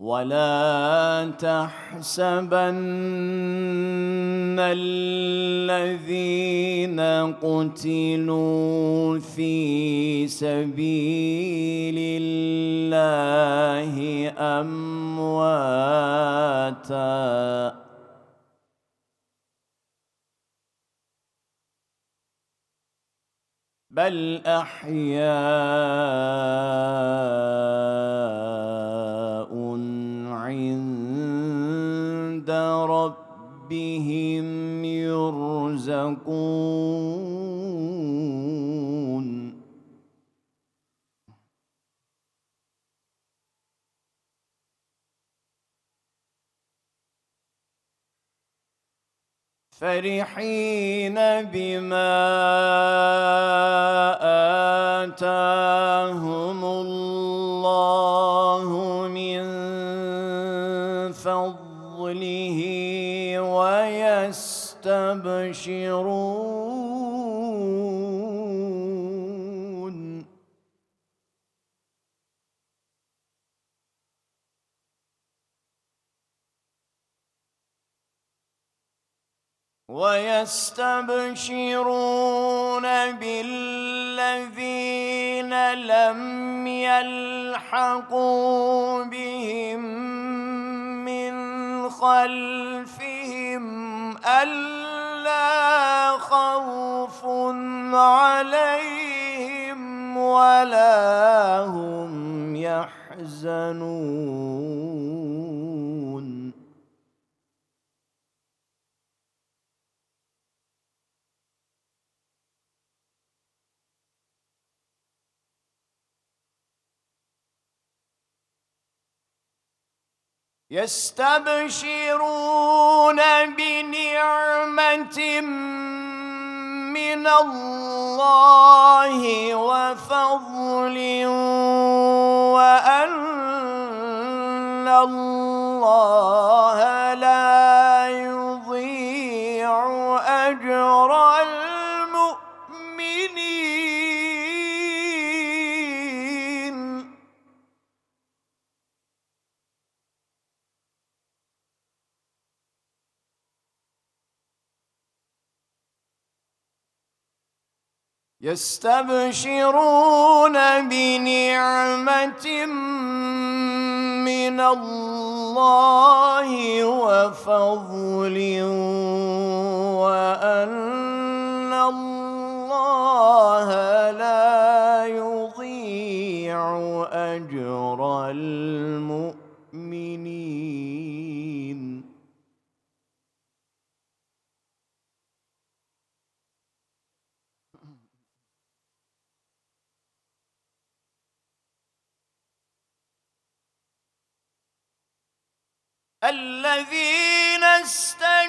ولا تحسبن الذين قتلوا في سبيل الله أمواتا. بل أحياء ربهم يرزقون فرحين بما آتاهم فضله ويستبشرون. ويستبشرون بالذين لم يلحقوا بهم خلفهم ألا خوف عليهم ولا هم يحزنون يستبشرون بنعمة من الله وفضل وأن الله يستبشرون بنعمة من الله وفضل وأن الله لا يضيع أجر المؤمنين. الذين استجابوا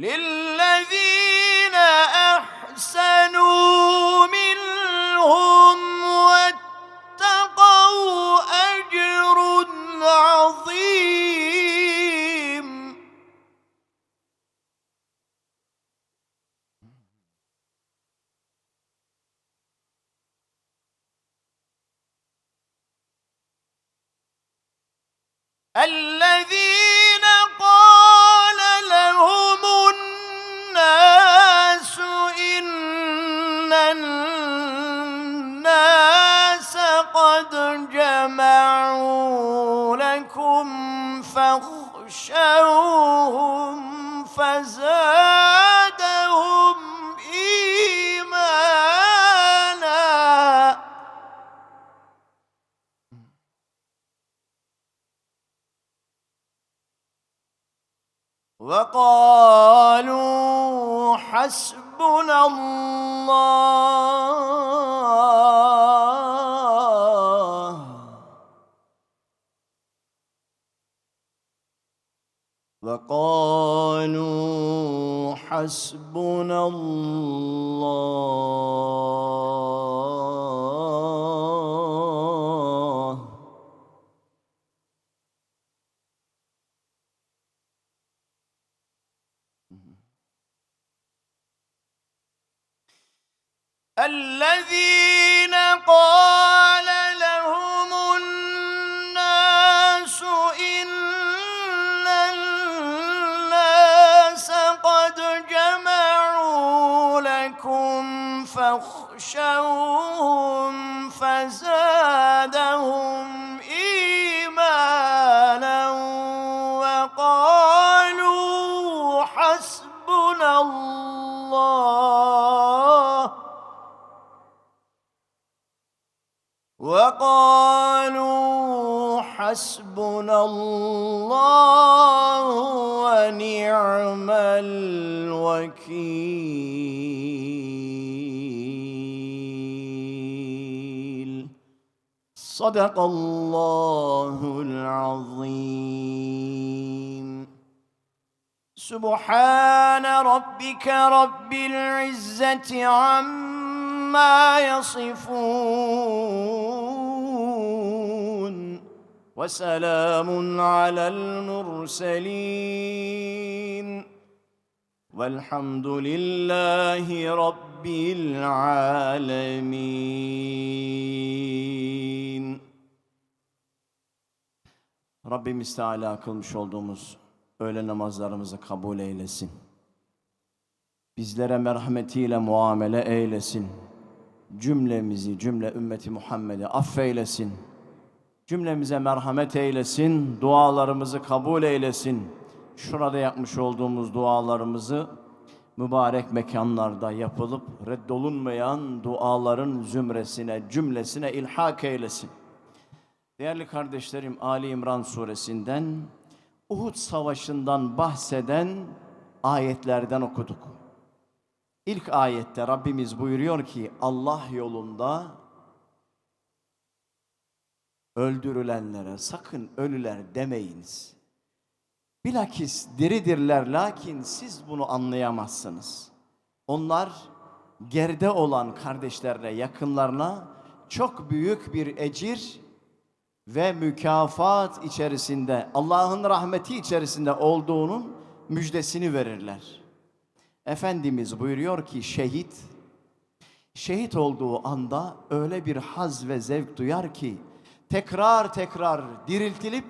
للذين أحسنوا منهم واتقوا أجر عظيم. الذين فاخشوهم فزادهم وقالوا حسبنا الله. حسبنا الله. وقالوا حسبنا الله ونعم الوكيل. صدق الله العظيم. سبحان ربك رب العزة عما يصفون وسلام على المرسلين والحمد لله رب العالمين Rabbimiz Teala kılmış olduğumuz öğle namazlarımızı kabul eylesin. Bizlere merhametiyle muamele eylesin. Cümlemizi, cümle ümmeti Muhammed'i affeylesin. Cümlemize merhamet eylesin, dualarımızı kabul eylesin. Şurada yapmış olduğumuz dualarımızı mübarek mekanlarda yapılıp reddolunmayan duaların zümresine, cümlesine ilhak eylesin. Değerli kardeşlerim Ali İmran suresinden Uhud savaşından bahseden ayetlerden okuduk. İlk ayette Rabbimiz buyuruyor ki Allah yolunda öldürülenlere sakın ölüler demeyiniz. Bilakis diridirler lakin siz bunu anlayamazsınız. Onlar geride olan kardeşlerine, yakınlarına çok büyük bir ecir ve mükafat içerisinde, Allah'ın rahmeti içerisinde olduğunun müjdesini verirler. Efendimiz buyuruyor ki şehit, şehit olduğu anda öyle bir haz ve zevk duyar ki, tekrar tekrar diriltilip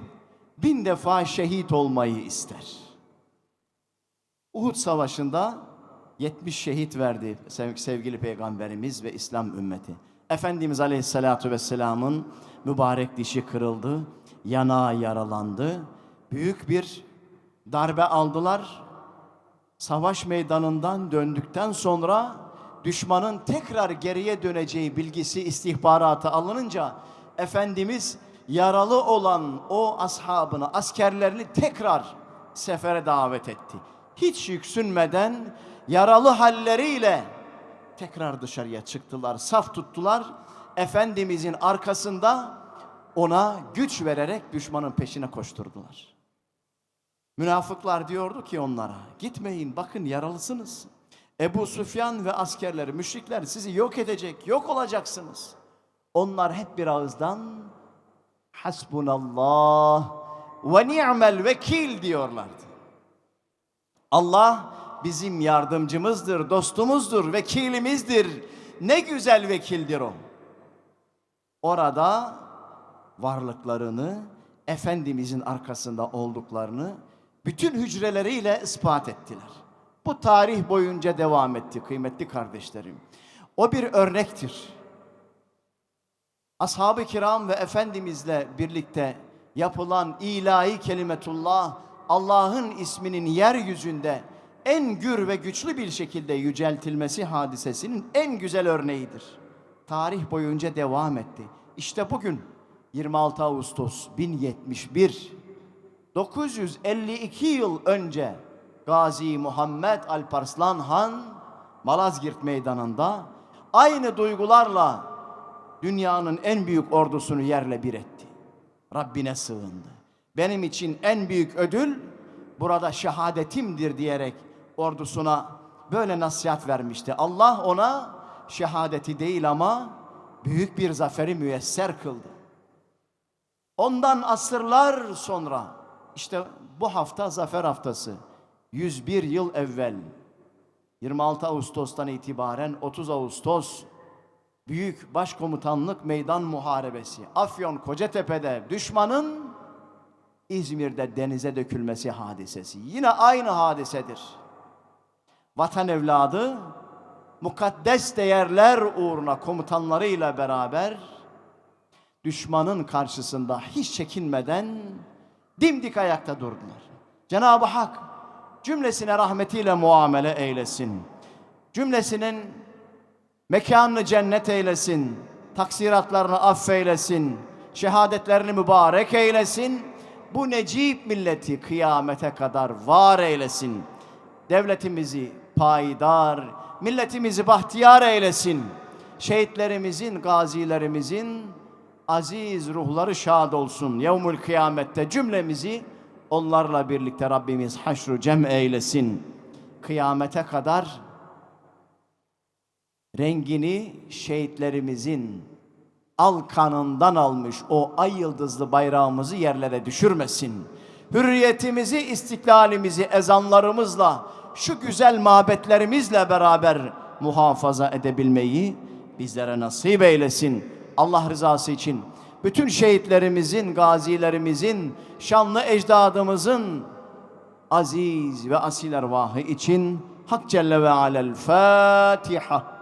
bin defa şehit olmayı ister. Uhud Savaşı'nda 70 şehit verdi sev- sevgili Peygamberimiz ve İslam ümmeti. Efendimiz Aleyhisselatü Vesselam'ın mübarek dişi kırıldı, yanağı yaralandı. Büyük bir darbe aldılar. Savaş meydanından döndükten sonra düşmanın tekrar geriye döneceği bilgisi istihbaratı alınınca Efendimiz yaralı olan o ashabını, askerlerini tekrar sefere davet etti. Hiç yüksünmeden yaralı halleriyle tekrar dışarıya çıktılar, saf tuttular. Efendimizin arkasında ona güç vererek düşmanın peşine koşturdular. Münafıklar diyordu ki onlara gitmeyin bakın yaralısınız. Ebu Süfyan ve askerleri, müşrikler sizi yok edecek, yok olacaksınız. Onlar hep bir ağızdan hasbunallah ve ni'mel vekil diyorlardı. Allah bizim yardımcımızdır, dostumuzdur, vekilimizdir. Ne güzel vekildir o. Orada varlıklarını, Efendimizin arkasında olduklarını bütün hücreleriyle ispat ettiler. Bu tarih boyunca devam etti kıymetli kardeşlerim. O bir örnektir. Ashab-ı kiram ve Efendimizle birlikte yapılan ilahi kelimetullah, Allah'ın isminin yeryüzünde en gür ve güçlü bir şekilde yüceltilmesi hadisesinin en güzel örneğidir. Tarih boyunca devam etti. İşte bugün 26 Ağustos 1071 952 yıl önce Gazi Muhammed Alparslan Han Malazgirt Meydanı'nda aynı duygularla dünyanın en büyük ordusunu yerle bir etti. Rabbine sığındı. Benim için en büyük ödül burada şehadetimdir diyerek ordusuna böyle nasihat vermişti. Allah ona şehadeti değil ama büyük bir zaferi müyesser kıldı. Ondan asırlar sonra işte bu hafta zafer haftası 101 yıl evvel 26 Ağustos'tan itibaren 30 Ağustos Büyük Başkomutanlık Meydan Muharebesi Afyon Kocatepe'de düşmanın İzmir'de denize dökülmesi hadisesi. Yine aynı hadisedir. Vatan evladı mukaddes değerler uğruna komutanlarıyla beraber düşmanın karşısında hiç çekinmeden dimdik ayakta durdular. Cenab-ı Hak cümlesine rahmetiyle muamele eylesin. Cümlesinin mekanını cennet eylesin. Taksiratlarını affeylesin. Şehadetlerini mübarek eylesin. Bu necip milleti kıyamete kadar var eylesin. Devletimizi payidar, milletimizi bahtiyar eylesin. Şehitlerimizin, gazilerimizin aziz ruhları şad olsun. Yevmül kıyamette cümlemizi onlarla birlikte Rabbimiz haşru cem eylesin. Kıyamete kadar rengini şehitlerimizin al kanından almış o ay yıldızlı bayrağımızı yerlere düşürmesin. Hürriyetimizi, istiklalimizi ezanlarımızla, şu güzel mabetlerimizle beraber muhafaza edebilmeyi bizlere nasip eylesin. Allah rızası için bütün şehitlerimizin, gazilerimizin, şanlı ecdadımızın aziz ve asil ervahı için Hak Celle ve Alel Fatiha.